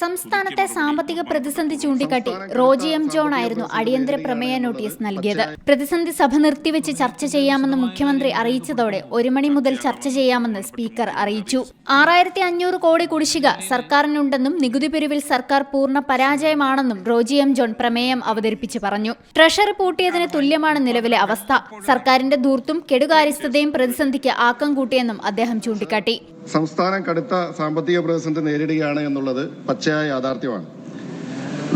സംസ്ഥാനത്തെ സാമ്പത്തിക പ്രതിസന്ധി ചൂണ്ടിക്കാട്ടി റോജി എം ജോൺ ആയിരുന്നു അടിയന്തര പ്രമേയ നോട്ടീസ് നൽകിയത്. പ്രതിസന്ധി സഭ നിർത്തിവെച്ച് ചർച്ച ചെയ്യാമെന്ന് മുഖ്യമന്ത്രി അറിയിച്ചതോടെ ഒരു മണി മുതൽ ചർച്ച ചെയ്യാമെന്ന് സ്പീക്കർ അറിയിച്ചു. ആറായിരത്തി അഞ്ഞൂറ് കോടി കുടിശ്ശിക സർക്കാരിനുണ്ടെന്നും നികുതി പിരിവിൽ സർക്കാർ പൂർണ പരാജയമാണെന്നും റോജി എം ജോൺ പ്രമേയം അവതരിപ്പിച്ച് പറഞ്ഞു. ട്രഷറി പൂട്ടിയതിന് തുല്യമാണ് നിലവിലെ അവസ്ഥ. സർക്കാരിന്റെ ധൂർത്തും കെടുകാര്യസ്ഥതയും പ്രതിസന്ധിക്ക് ആക്കം കൂട്ടിയെന്നും അദ്ദേഹം ചൂണ്ടിക്കാട്ടി. സംസ്ഥാനം കടുത്ത സാമ്പത്തിക പ്രതിസന്ധി നേരിടുകയാണ് എന്നുള്ളത് പച്ചയായ യാഥാർത്ഥ്യമാണ്.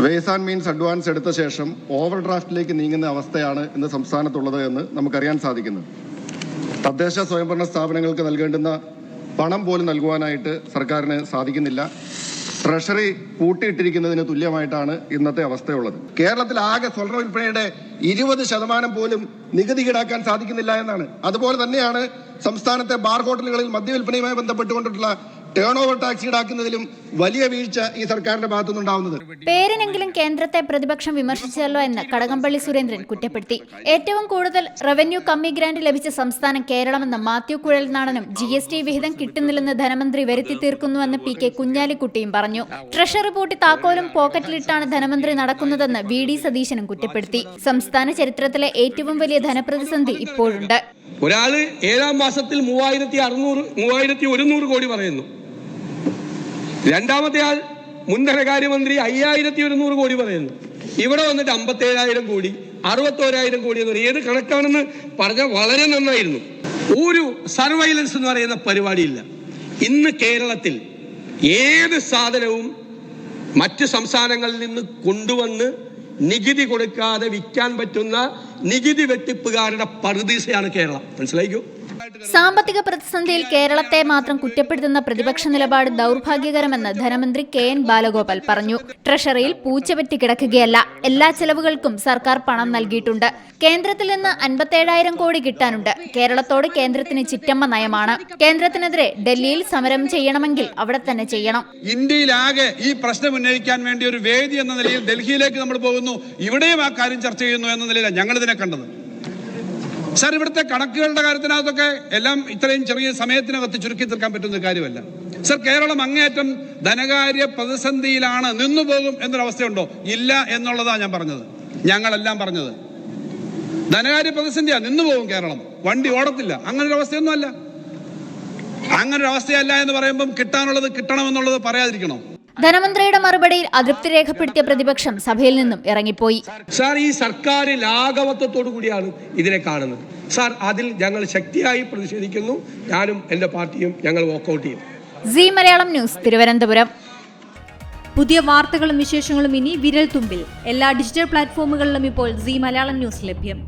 വേസ് ആൻഡ് മീൻസ് അഡ്വാൻസ് എടുത്ത ശേഷം ഓവർ ഡ്രാഫ്റ്റിലേക്ക് നീങ്ങുന്ന അവസ്ഥയാണ് ഇന്ന് സംസ്ഥാനത്തുള്ളത് എന്ന് നമുക്കറിയാൻ സാധിക്കുന്നു. തദ്ദേശ സ്വയംഭരണ സ്ഥാപനങ്ങൾക്ക് നൽകേണ്ടുന്ന പണം പോലും നൽകുവാനായിട്ട് സർക്കാരിന് സാധിക്കുന്നില്ല. ട്രഷറി കൂട്ടിയിട്ടിരിക്കുന്നതിന് തുല്യമായിട്ടാണ് ഇന്നത്തെ അവസ്ഥയുള്ളത്. കേരളത്തിൽ ആകെ സ്വർണ വിൽപ്പനയുടെ ഇരുപത് ശതമാനം പോലും നികുതി ഈടാക്കാൻ സാധിക്കുന്നില്ല എന്നാണ്. അതുപോലെ തന്നെയാണ് സംസ്ഥാനത്തെ ബാർ ഹോട്ടലുകളിൽ മദ്യവിൽപ്പനയുമായി ബന്ധപ്പെട്ടുകൊണ്ടിട്ടുള്ള ടേൺ ഓവർ ടാക്സ് ഈടാക്കുന്നതിലും വലിയ വീഴ്ച ഈ സർക്കാരിന്റെ ഭാഗത്തുനിന്നുണ്ടാവുന്നത്. പേരിനെങ്കിലും കേന്ദ്രത്തെ പ്രതിപക്ഷം വിമർശിച്ചല്ലോ എന്ന് കടകംപള്ളി സുരേന്ദ്രൻ കുറ്റപ്പെടുത്തി. ഏറ്റവും കൂടുതൽ റവന്യൂ കമ്മി ഗ്രാന്റ് ലഭിച്ച സംസ്ഥാനം കേരളമെന്ന് മാത്യു കുഴൽനാടനും ജി എസ് ടി വിഹിതം കിട്ടുന്നില്ലെന്ന് ധനമന്ത്രി വരുത്തി തീർക്കുന്നുവെന്ന് പി കെ കുഞ്ഞാലിക്കുട്ടിയും പറഞ്ഞു. ട്രഷറി പൂട്ടി താക്കോലും പോക്കറ്റിലിട്ടാണ് ധനമന്ത്രി നടക്കുന്നതെന്ന് വി ഡി സതീശനും കുറ്റപ്പെടുത്തി. സംസ്ഥാന ചരിത്രത്തിലെ ഏറ്റവും വലിയ ധനപ്രതിസന്ധി ഇപ്പോഴുണ്ട്. ഒരാൾ ഏഴാം മാസത്തിൽ മൂവായിരത്തി അറുന്നൂറ് മൂവായിരത്തി ഒരുന്നൂറ് കോടി പറയുന്നു. രണ്ടാമത്തെ ആൾ മുൻ ധനകാര്യമന്ത്രി അയ്യായിരത്തി ഒരുന്നൂറ് കോടി പറയുന്നു. ഇവിടെ വന്നിട്ട് അമ്പത്തേഴായിരം കോടി അറുപത്തോരായിരം കോടി എന്ന് ഏത് കണക്കാണെന്ന് പറഞ്ഞാൽ വളരെ നന്നായിരുന്നു. ഒരു സർവൈലൻസ് എന്ന് പറയുന്ന പരിപാടിയില്ല. ഇന്ന് കേരളത്തിൽ ഏത് സാധനവും മറ്റ് സംസ്ഥാനങ്ങളിൽ നിന്ന് കൊണ്ടുവന്ന് നികുതി കൊടുക്കാതെ വിൽക്കാൻ പറ്റുന്ന നികുതി വെട്ടിപ്പുകാരുടെ പറുദീസയാണ് കേരളം. മനസ്സിലായിക്കോ? സാമ്പത്തിക പ്രതിസന്ധിയിൽ കേരളത്തെ മാത്രം കുറ്റപ്പെടുത്തുന്ന പ്രതിപക്ഷ നിലപാട് ദൗർഭാഗ്യകരമെന്ന് ധനമന്ത്രി കെ എൻ ബാലഗോപാൽ പറഞ്ഞു. ട്രഷറിയിൽ പൂച്ചപറ്റി കിടക്കുകയല്ല. എല്ലാ ചെലവുകൾക്കും സർക്കാർ പണം നൽകിയിട്ടുണ്ട്. കേന്ദ്രത്തിൽ നിന്ന് അൻപത്തേഴായിരം കോടി കിട്ടാനുണ്ട്. കേരളത്തോട് കേന്ദ്രത്തിന് ചിറ്റമ്മ നയമാണ്. കേന്ദ്രത്തിനെതിരെ ഡൽഹിയിൽ സമരം ചെയ്യണമെങ്കിൽ അവിടെ തന്നെ ചെയ്യണം. ഇന്ത്യയിലാകെ ഈ പ്രശ്നം ഉന്നയിക്കാൻ വേണ്ടി ഒരു വേദി എന്ന നിലയിൽ ഡൽഹിയിലേക്ക് നമ്മൾ പോകുന്നു. ഇവിടെയും ആ കാര്യം ചർച്ച ചെയ്യുന്നു എന്ന നിലയിലാണ് ഞങ്ങൾ ഇതിനെ കണ്ടത്. സാർ ഇവിടുത്തെ കണക്കുകളുടെ കാര്യത്തിനകത്തൊക്കെ എല്ലാം ഇത്രയും ചെറിയ സമയത്തിനകത്ത് ചുരുക്കി തീർക്കാൻ പറ്റുന്ന കാര്യമല്ല. സർ കേരളം അങ്ങേയറ്റം ധനകാര്യ പ്രതിസന്ധിയിലാണ് നിന്നു പോകും എന്നൊരവസ്ഥയുണ്ടോ? ഇല്ല എന്നുള്ളതാണ് ഞാൻ പറഞ്ഞത്. ഞങ്ങളെല്ലാം പറഞ്ഞത്. ധനകാര്യ പ്രതിസന്ധിയാ നിന്നുപോകും കേരളം. വണ്ടി ഓടത്തില്ല. അങ്ങനെ ഒരു അവസ്ഥയൊന്നുമല്ല അങ്ങനെ ഒരു അവസ്ഥയല്ല എന്ന് പറയുമ്പം കിട്ടാനുള്ളത് കിട്ടണമെന്നുള്ളത് പറയാതിരിക്കണോ? ധനമന്ത്രിയുടെ മറുപടിയിൽ അതൃപ്തി രേഖപ്പെടുത്തിയ പ്രതിപക്ഷം സഭയിൽ നിന്നും ഇറങ്ങിപ്പോയി. സാർ ഈ സർക്കാർ ലാഘവത്വത്തോടു കൂടിയാണ് ഇതിനെ കാണുന്നത്. സാർ അതിൽ ഞങ്ങൾ ശക്തിയായി പ്രതിഷേധിക്കുന്നു. ഞാനും എന്റെ പാർട്ടിയും ഞങ്ങൾ വോക്കൗട്ട് ചെയ്യും. C Malayalam news Thiruvananthapuram. പുതിയ വാർത്തകളും വിശേഷങ്ങളും ഇനി വിരൽ തുമ്പിൽ എല്ലാ ഡിജിറ്റൽ പ്ലാറ്റ്ഫോമുകളിലും ഇപ്പോൾ സി മലയാളം ന്യൂസ് ലഭ്യം.